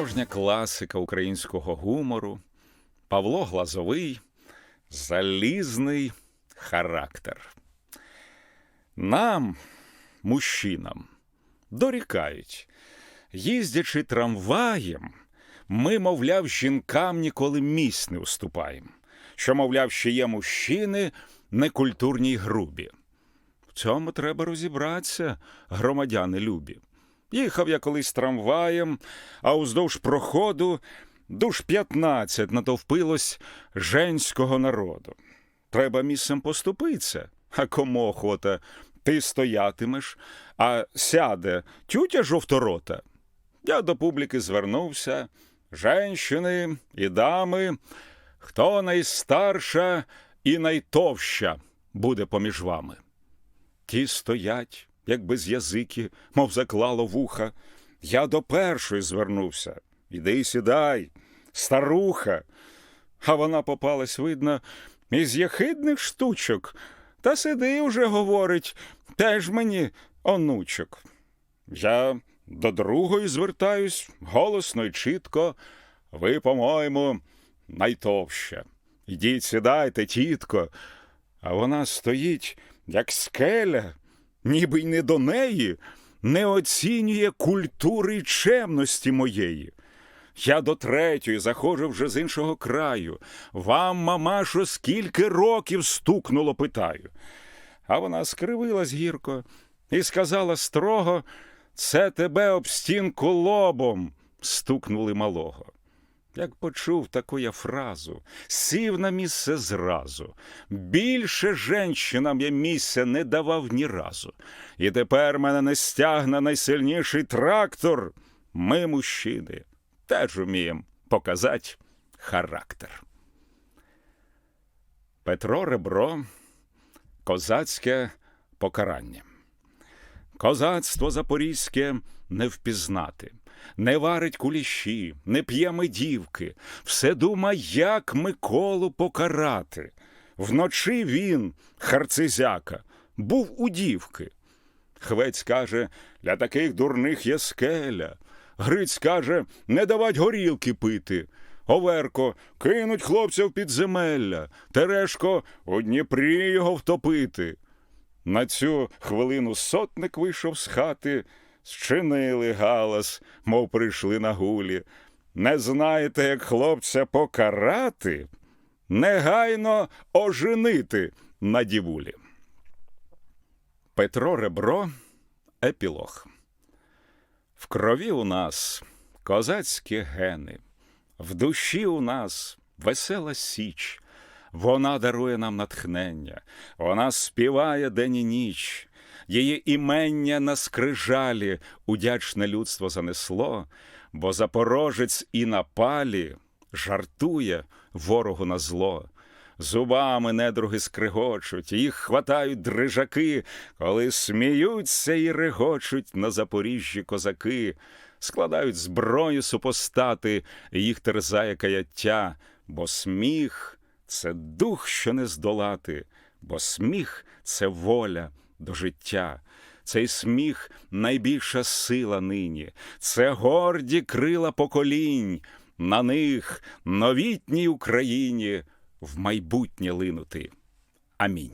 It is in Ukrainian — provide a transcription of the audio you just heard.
Справжня класика українського гумору Павло Глазовий залізний характер. Нам, мужчинам, дорікають, їздячи трамваєм, ми, мовляв, жінкам ніколи місць не уступаємо, що, мовляв, ще є мужчини некультурні й грубі. В цьому треба розібратися, громадяни любі. Їхав я колись трамваєм, а уздовж проходу душ 15 натовпилось женського народу. Треба місцем поступитися, а кому охота? Ти стоятимеш, а сяде тютя жовторота. Я до публіки звернувся. Женщини і дами, хто найстарша і найтовща буде поміж вами. Ті стоять, як без язики, мов заклало вуха. Я до першої звернувся. Іди сідай, старуха. А вона попалась, видно, із єхидних штучок. Та сиди уже, говорить, теж мені онучок. Я до другої звертаюсь голосно й чітко. Ви, по-моєму, найтовща. Ідіть, сідайте, тітко. А вона стоїть, як скеля, ніби й не до неї, не оцінює культури чемності моєї. Я до третьої заходжу вже з іншого краю. Вам, мамашо, скільки років стукнуло, питаю. А вона скривилась гірко і сказала строго, це тебе об стінку лобом стукнули малого. Як почув таку я фразу, сів на місце зразу. Більше женщинам я місця не давав ні разу. І тепер мене не стягне найсильніший трактор. Ми, мужчини, теж уміємо показати характер. Петро Ребро Козацьке покарання. Козацтво запорізьке не впізнати, не варить куліші, не п'є медівки, все дума, як Миколу покарати. Вночі він, харцизяка, був у дівки. Хвець каже, для таких дурних є скеля. Гриць каже, не давать горілки пити. Оверко, кинуть хлопця в підземелля, Терешко у Дніпрі його втопити. На цю хвилину сотник вийшов з хати, зчинили галас, мов прийшли на гулі. Не знаєте, як хлопця покарати? Негайно оженити на дівулі. Петро Ребро епілог. В крові у нас козацькі гени, в душі у нас весела січ. Вона дарує нам натхнення, вона співає день і ніч. Її імення на скрижалі удячне людство занесло, бо запорожець і на палі жартує ворогу на зло. Зубами недруги скригочуть, їх хватають дрижаки, коли сміються і регочуть на Запоріжжі козаки, складають зброю супостати, їх терзає каяття, бо сміх це дух, що не здолати, бо сміх це воля до життя. Цей сміх найбільша сила нині, це горді крила поколінь, на них новітній Україні в майбутнє линути. Амінь.